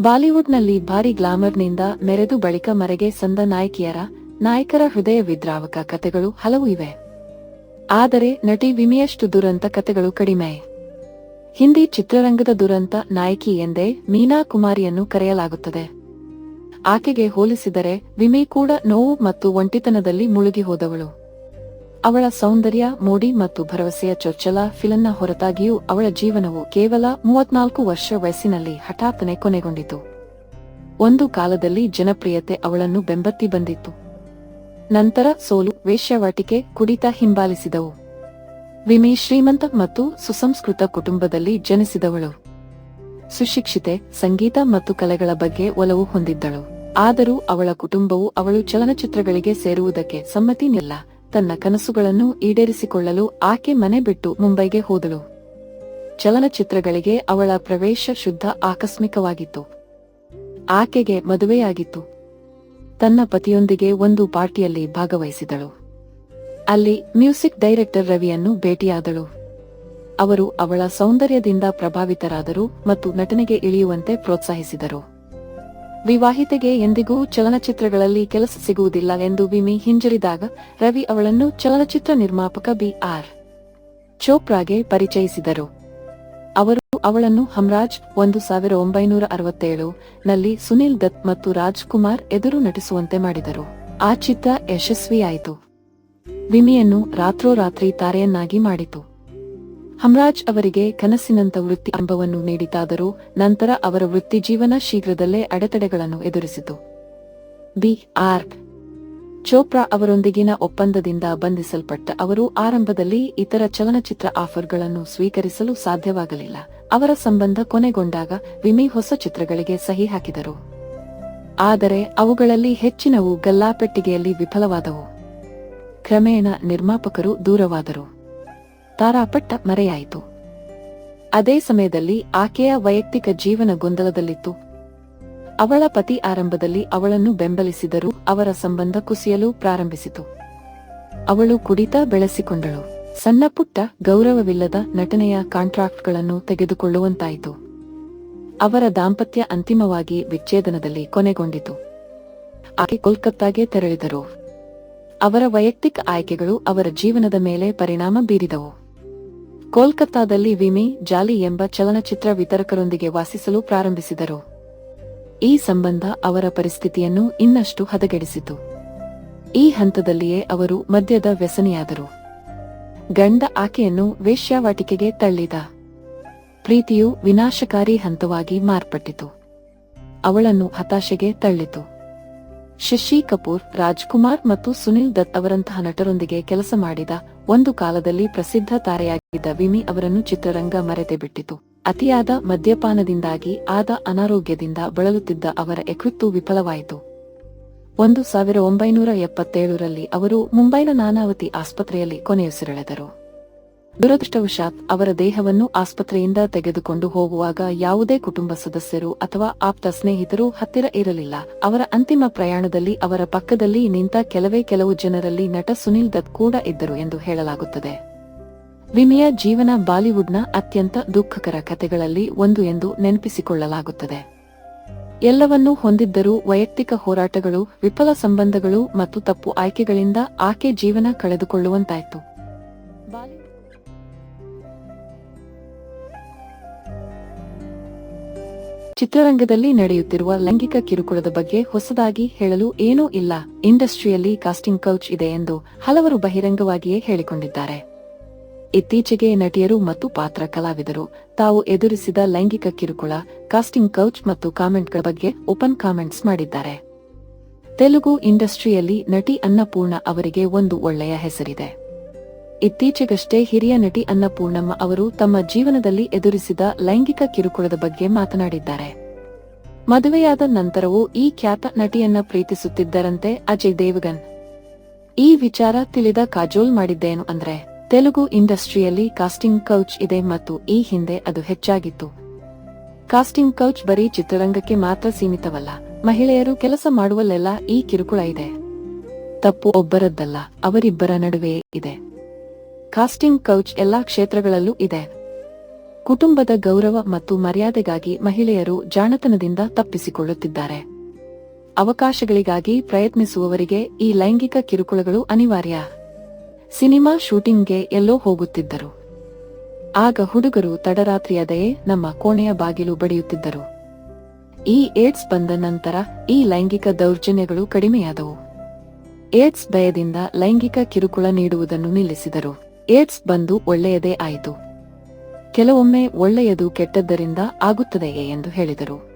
ಬಾಲಿವುಡ್ನಲ್ಲಿ ಭಾರಿ ಗ್ಲಾಮರ್ನಿಂದ ಮೆರೆದು ಬಳಿಕ ಮರೆಗೆ ಸಂದ ನಾಯಕಿಯರ, ನಾಯಕರ ಹೃದಯ ವಿದ್ರಾವಕ ಕತೆಗಳು ಹಲವು ಇವೆ. ಆದರೆ ನಟಿ ವಿಮೆಯಷ್ಟು ದುರಂತ ಕತೆಗಳು ಕಡಿಮೆ. ಹಿಂದಿ ಚಿತ್ರರಂಗದ ದುರಂತ ನಾಯಕಿ ಎಂದೇ ಮೀನಾ ಕುಮಾರಿಯನ್ನು ಕರೆಯಲಾಗುತ್ತದೆ. ಆಕೆಗೆ ಹೋಲಿಸಿದರೆ ವಿಮೆ ಕೂಡ ನೋವು ಮತ್ತು ಒಂಟಿತನದಲ್ಲಿ ಮುಳುಗಿ ಹೋದವಳು. ಅವಳ ಸೌಂದರ್ಯ, ಮೋಡಿ ಮತ್ತು ಭರವಸೆಯ ಚೊಚ್ಚಲ ಫಿಲನ್ನ ಹೊರತಾಗಿಯೂ ಅವಳ ಜೀವನವು ಕೇವಲ ಮೂವತ್ನಾಲ್ಕು ವರ್ಷ ವಯಸ್ಸಿನಲ್ಲಿ ಹಠಾತ್ತನೆ ಕೊನೆಗೊಂಡಿತು. ಒಂದು ಕಾಲದಲ್ಲಿ ಜನಪ್ರಿಯತೆ ಅವಳನ್ನು ಬೆಂಬತ್ತಿ ಬಂದಿತ್ತು. ನಂತರ ಸೋಲು, ವೇಶ್ಯಾವಾಟಿಕೆ, ಕುಡಿತ ಹಿಂಬಾಲಿಸಿದವು. ವಿಮೆ, ಶ್ರೀಮಂತ ಮತ್ತು ಸುಸಂಸ್ಕೃತ ಕುಟುಂಬದಲ್ಲಿ ಜನಿಸಿದವಳು. ಸುಶಿಕ್ಷಿತೆ, ಸಂಗೀತ ಮತ್ತು ಕಲೆಗಳ ಬಗ್ಗೆ ಒಲವು ಹೊಂದಿದ್ದಳು. ಆದರೂ ಅವಳ ಕುಟುಂಬವು ಅವಳು ಚಲನಚಿತ್ರಗಳಿಗೆ ಸೇರುವುದಕ್ಕೆ ಸಮ್ಮತಿ ನಿಲ್ಲ ತನ್ನ ಕನಸುಗಳನ್ನು ಈಡೇರಿಸಿಕೊಳ್ಳಲು ಆಕೆ ಮನೆ ಬಿಟ್ಟು ಮುಂಬೈಗೆ ಹೋದಳು. ಚಲನಚಿತ್ರಗಳಿಗೆ ಅವಳ ಪ್ರವೇಶ ಶುದ್ಧ ಆಕಸ್ಮಿಕವಾಗಿತ್ತು. ಆಕೆಗೆ ಮದುವೆಯಾಗಿತ್ತು. ತನ್ನ ಪತಿಯೊಂದಿಗೆ ಒಂದು ಪಾರ್ಟಿಯಲ್ಲಿ ಭಾಗವಹಿಸಿದಳು. ಅಲ್ಲಿ ಮ್ಯೂಸಿಕ್ ಡೈರೆಕ್ಟರ್ ರವಿಯನ್ನು ಭೇಟಿಯಾದಳು. ಅವರು ಅವಳ ಸೌಂದರ್ಯದಿಂದ ಪ್ರಭಾವಿತರಾದರು ಮತ್ತು ನಟನೆಗೆ ಇಳಿಯುವಂತೆ ಪ್ರೋತ್ಸಾಹಿಸಿದರು. ವಿವಾಹಿತೆಗೆ ಎಂದಿಗೂ ಚಲನಚಿತ್ರಗಳಲ್ಲಿ ಕೆಲಸ ಸಿಗುವುದಿಲ್ಲ ಎಂದು ವಿಮಿ ಹಿಂಜರಿದಾಗ ರವಿ ಅವಳನ್ನು ಚಲನಚಿತ್ರ ನಿರ್ಮಾಪಕ ಬಿ ಆರ್ ಚೋಪ್ರಾಗೆ ಪರಿಚಯಿಸಿದರು. ಅವರು ಅವಳನ್ನು ಹಮ್ರಾಜ್ ಒಂದು ಸಾವಿರ ಒಂಬೈನೂರ ಅರವತ್ತೇಳು ನಲ್ಲಿ ಸುನಿಲ್ ದತ್ ಮತ್ತು ರಾಜ್ಕುಮಾರ್ ಎದುರು ನಟಿಸುವಂತೆ ಮಾಡಿದರು. ಆ ಚಿತ್ರ ಯಶಸ್ವಿಯಾಯಿತು. ವಿಮಿಯನ್ನು ರಾತ್ರೋರಾತ್ರಿ ತಾರೆಯನ್ನಾಗಿ ಮಾಡಿತು. ಹಮ್ರಾಜ್ ಅವರಿಗೆ ಕನಸಿನಂತ ವೃತ್ತಿ ಅಂಬವನ್ನು ನೀಡಿತಾದರೂ ನಂತರ ಅವರ ವೃತ್ತಿ ಜೀವನ ಶೀಘ್ರದಲ್ಲೇ ಅಡೆತಡೆಗಳನ್ನು ಎದುರಿಸಿತು. ಬಿ. ಆರ್. ಚೋಪ್ರಾ ಅವರೊಂದಿಗಿನ ಒಪ್ಪಂದದಿಂದ ಬಂಧಿಸಲ್ಪಟ್ಟ ಅವರು ಆರಂಭದಲ್ಲಿ ಇತರ ಚಲನಚಿತ್ರ ಆಫರ್ಗಳನ್ನು ಸ್ವೀಕರಿಸಲು ಸಾಧ್ಯವಾಗಲಿಲ್ಲ. ಅವರ ಸಂಬಂಧ ಕೊನೆಗೊಂಡಾಗ ವಿಮಿ ಹೊಸ ಚಿತ್ರಗಳಿಗೆ ಸಹಿ ಹಾಕಿದರು. ಆದರೆ ಅವುಗಳಲ್ಲಿ ಹೆಚ್ಚಿನವು ಗಲ್ಲಾಪೆಟ್ಟಿಗೆಯಲ್ಲಿ ವಿಫಲವಾದವು. ಕ್ರಮೇಣ ನಿರ್ಮಾಪಕರು ದೂರವಾದರು. ತಾರಾಪಟ್ಟ ಮರೆಯಾಯಿತು. ಅದೇ ಸಮಯದಲ್ಲಿ ಆಕೆಯ ವೈಯಕ್ತಿಕ ಜೀವನ ಗೊಂದಲದಲ್ಲಿತ್ತು. ಅವಳ ಪತಿ ಆರಂಭದಲ್ಲಿ ಅವಳನ್ನು ಬೆಂಬಲಿಸಿದರೂ ಅವರ ಸಂಬಂಧ ಕುಸಿಯಲು ಪ್ರಾರಂಭಿಸಿತು. ಅವಳು ಕುಡಿತ ಬೆಳೆಸಿಕೊಂಡಳು. ಸಣ್ಣ ಪುಟ್ಟ ಗೌರವವಿಲ್ಲದ ನಟನೆಯ ಕಾಂಟ್ರಾಕ್ಟ್ಗಳನ್ನು ತೆಗೆದುಕೊಳ್ಳುವಂತಾಯಿತು. ಅವರ ದಾಂಪತ್ಯ ಅಂತಿಮವಾಗಿ ವಿಚ್ಛೇದನದಲ್ಲಿ ಕೊನೆಗೊಂಡಿತು. ಆಕೆ ಕೋಲ್ಕತ್ತಾಗೆ ತೆರಳಿದರು. ಅವರ ವೈಯಕ್ತಿಕ ಆಯ್ಕೆಗಳು ಅವರ ಜೀವನದ ಮೇಲೆ ಪರಿಣಾಮ ಬೀರಿದವು. ಕೋಲ್ಕತ್ತಾದಲ್ಲಿ ವಿಮಿ, ಜಾಲಿ ಎಂಬ ಚಲನಚಿತ್ರ ವಿತರಕರೊಂದಿಗೆ ವಾಸಿಸಲು ಪ್ರಾರಂಭಿಸಿದರು. ಈ ಸಂಬಂಧ ಅವರ ಪರಿಸ್ಥಿತಿಯನ್ನು ಇನ್ನಷ್ಟು ಹದಗೆಡಿಸಿತು. ಈ ಹಂತದಲ್ಲಿಯೇ ಅವರು ಮದ್ಯದ ವ್ಯಸನಿಯಾದರು. ಗಂಡ ಆಕೆಯನ್ನು ವೇಶ್ಯಾವಾಟಿಕೆಗೆ ತಳ್ಳಿದ. ಪ್ರೀತಿಯು ವಿನಾಶಕಾರಿ ಹಂತವಾಗಿ ಮಾರ್ಪಟ್ಟಿತು. ಅವಳನ್ನು ಹತಾಶೆಗೆ ತಳ್ಳಿತು. ಶಶಿ ಕಪೂರ್, ರಾಜ್ಕುಮಾರ್ ಮತ್ತು ಸುನಿಲ್ ದತ್ ಅವರಂತಹ ನಟರೊಂದಿಗೆ ಕೆಲಸ ಮಾಡಿದ ಒಂದು ಕಾಲದಲ್ಲಿ ಪ್ರಸಿದ್ಧ ತಾರೆಯಾಗಿದ್ದ ವಿಮಿ ಅವರನ್ನು ಚಿತ್ರರಂಗ ಮರೆತೆ ಬಿಟ್ಟಿತು ಅತಿಯಾದ ಮದ್ಯಪಾನದಿಂದಾಗಿ ಆದ ಅನಾರೋಗ್ಯದಿಂದ ಬಳಲುತ್ತಿದ್ದ ಅವರ ಯಕೃತ್ತು ವಿಫಲವಾಯಿತು. ಒಂದು ಸಾವಿರ ಒಂಬೈನೂರ ಎಪ್ಪತ್ತೇಳರಲ್ಲಿ ಅವರು ಮುಂಬೈನ ನಾನಾವತಿ ಆಸ್ಪತ್ರೆಯಲ್ಲಿ ಕೊನೆಯುಸಿರೆಳೆದರು. ದುರದೃಷ್ಟವಶಾತ್ ಅವರ ದೇಹವನ್ನು ಆಸ್ಪತ್ರೆಯಿಂದ ತೆಗೆದುಕೊಂಡು ಹೋಗುವಾಗ ಯಾವುದೇ ಕುಟುಂಬ ಸದಸ್ಯರು ಅಥವಾ ಆಪ್ತ ಸ್ನೇಹಿತರು ಹತ್ತಿರ ಇರಲಿಲ್ಲ. ಅವರ ಅಂತಿಮ ಪ್ರಯಾಣದಲ್ಲಿ ಅವರ ಪಕ್ಕದಲ್ಲಿ ನಿಂತ ಕೆಲವೇ ಕೆಲವು ಜನರಲ್ಲಿ ನಟ ಸುನಿಲ್ ದತ್ ಕೂಡ ಇದ್ದರು ಎಂದು ಹೇಳಲಾಗುತ್ತದೆ. ವಿಮೆಯ ಜೀವನ ಬಾಲಿವುಡ್ನ ಅತ್ಯಂತ ದುಃಖಕರ ಕಥೆಗಳಲ್ಲಿ ಒಂದು ಎಂದು ನೆನಪಿಸಿಕೊಳ್ಳಲಾಗುತ್ತದೆ. ಎಲ್ಲವನ್ನೂ ಹೊಂದಿದ್ದರೂ ವೈಯಕ್ತಿಕ ಹೋರಾಟಗಳು, ವಿಫಲ ಸಂಬಂಧಗಳು ಮತ್ತು ತಪ್ಪು ಆಯ್ಕೆಗಳಿಂದ ಆಕೆ ಜೀವನ ಕಳೆದುಕೊಳ್ಳುವಂತಾಯಿತು. ಚಿತ್ರರಂಗದಲ್ಲಿ ನಡೆಯುತ್ತಿರುವ ಲೈಂಗಿಕ ಕಿರುಕುಳದ ಬಗ್ಗೆ ಹೊಸದಾಗಿ ಹೇಳಲು ಏನೂ ಇಲ್ಲ. ಇಂಡಸ್ಟ್ರಿಯಲ್ಲಿ ಕಾಸ್ಟಿಂಗ್ ಕೌಚ್ ಇದೆ ಎಂದು ಹಲವರು ಬಹಿರಂಗವಾಗಿಯೇ ಹೇಳಿಕೊಂಡಿದ್ದಾರೆ. ಇತ್ತೀಚೆಗೆ ನಟಿಯರು ಮತ್ತು ಪಾತ್ರ ಕಲಾವಿದರು, ತಾವು ಎದುರಿಸಿದ ಲೈಂಗಿಕ ಕಿರುಕುಳ, ಕಾಸ್ಟಿಂಗ್ ಕೌಚ್ ಮತ್ತು ಕಾಮೆಂಟ್ಗಳ ಬಗ್ಗೆ ಓಪನ್ ಕಾಮೆಂಟ್ಸ್ ಮಾಡಿದ್ದಾರೆ. ತೆಲುಗು ಇಂಡಸ್ಟ್ರಿಯಲ್ಲಿ ನಟಿ ಅನ್ನಪೂರ್ಣ ಅವರಿಗೆ ಒಂದು ಒಳ್ಳೆಯ ಹೆಸರಿದೆ. ಇತ್ತೀಚೆಗಷ್ಟೇ ಹಿರಿಯ ನಟಿ ಅನ್ನಪೂರ್ಣಮ್ಮ ಅವರು ತಮ್ಮ ಜೀವನದಲ್ಲಿ ಎದುರಿಸಿದ ಲೈಂಗಿಕ ಕಿರುಕುಳದ ಬಗ್ಗೆ ಮಾತನಾಡಿದ್ದಾರೆ. ಮದುವೆಯಾದ ನಂತರವೂ ಈ ಖ್ಯಾತ ನಟಿಯನ್ನ ಪ್ರೀತಿಸುತ್ತಿದ್ದರಂತೆ ಅಜಯ್ ದೇವಗನ್. ಈ ವಿಚಾರ ತಿಳಿದ ಕಾಜೋಲ್ ಮಾಡಿದ್ದೇನು ಅಂದ್ರೆ, ತೆಲುಗು ಇಂಡಸ್ಟ್ರಿಯಲ್ಲಿ ಕಾಸ್ಟಿಂಗ್ ಕೌಚ್ ಇದೆ ಮತ್ತು ಈ ಹಿಂದೆ ಅದು ಹೆಚ್ಚಾಗಿತ್ತು. ಕಾಸ್ಟಿಂಗ್ ಕೌಚ್ ಬರೀ ಚಿತ್ರರಂಗಕ್ಕೆ ಮಾತ್ರ ಸೀಮಿತವಲ್ಲ, ಮಹಿಳೆಯರು ಕೆಲಸ ಮಾಡುವಲ್ಲೆಲ್ಲ ಈ ಕಿರುಕುಳ ಇದೆ. ತಪ್ಪು ಒಬ್ಬರದ್ದಲ್ಲ, ಅವರಿಬ್ಬರ ನಡುವೆ ಇದೆ. ಕಾಸ್ಟಿಂಗ್ ಕೌಚ್ ಎಲ್ಲಾ ಕ್ಷೇತ್ರಗಳಲ್ಲೂ ಇದೆ. ಕುಟುಂಬದ ಗೌರವ ಮತ್ತು ಮರ್ಯಾದೆಗಾಗಿ ಮಹಿಳೆಯರು ಜಾಣತನದಿಂದ ತಪ್ಪಿಸಿಕೊಳ್ಳುತ್ತಿದ್ದಾರೆ. ಅವಕಾಶಗಳಿಗಾಗಿ ಪ್ರಯತ್ನಿಸುವವರಿಗೆ ಈ ಲೈಂಗಿಕ ಕಿರುಕುಳಗಳು ಅನಿವಾರ್ಯ. ಸಿನಿಮಾ ಶೂಟಿಂಗ್ಗೆ ಎಲ್ಲೋ ಹೋಗುತ್ತಿದ್ದರು. ಆಗ ಹುಡುಗರು ತಡರಾತ್ರಿಯಾದೆಯೇ ನಮ್ಮ ಕೋಣೆಯ ಬಾಗಿಲು ಬಡಿಯುತ್ತಿದ್ದರು. ಈ ಏಡ್ಸ್ ಬಂದ ನಂತರ ಈ ಲೈಂಗಿಕ ದೌರ್ಜನ್ಯಗಳು ಕಡಿಮೆಯಾದವು. ಏಡ್ಸ್ ಭಯದಿಂದ ಲೈಂಗಿಕ ಕಿರುಕುಳ ನೀಡುವುದನ್ನು ನಿಲ್ಲಿಸಿದರು. ಏಡ್ಸ್ ಬಂದು ಒಳ್ಳೆಯದೇ ಆಯಿತು. ಕೆಲವೊಮ್ಮೆ ಒಳ್ಳೆಯದು ಕೆಟ್ಟದ್ದರಿಂದ ಆಗುತ್ತದೆಯೇ ಎಂದು ಹೇಳಿದರು.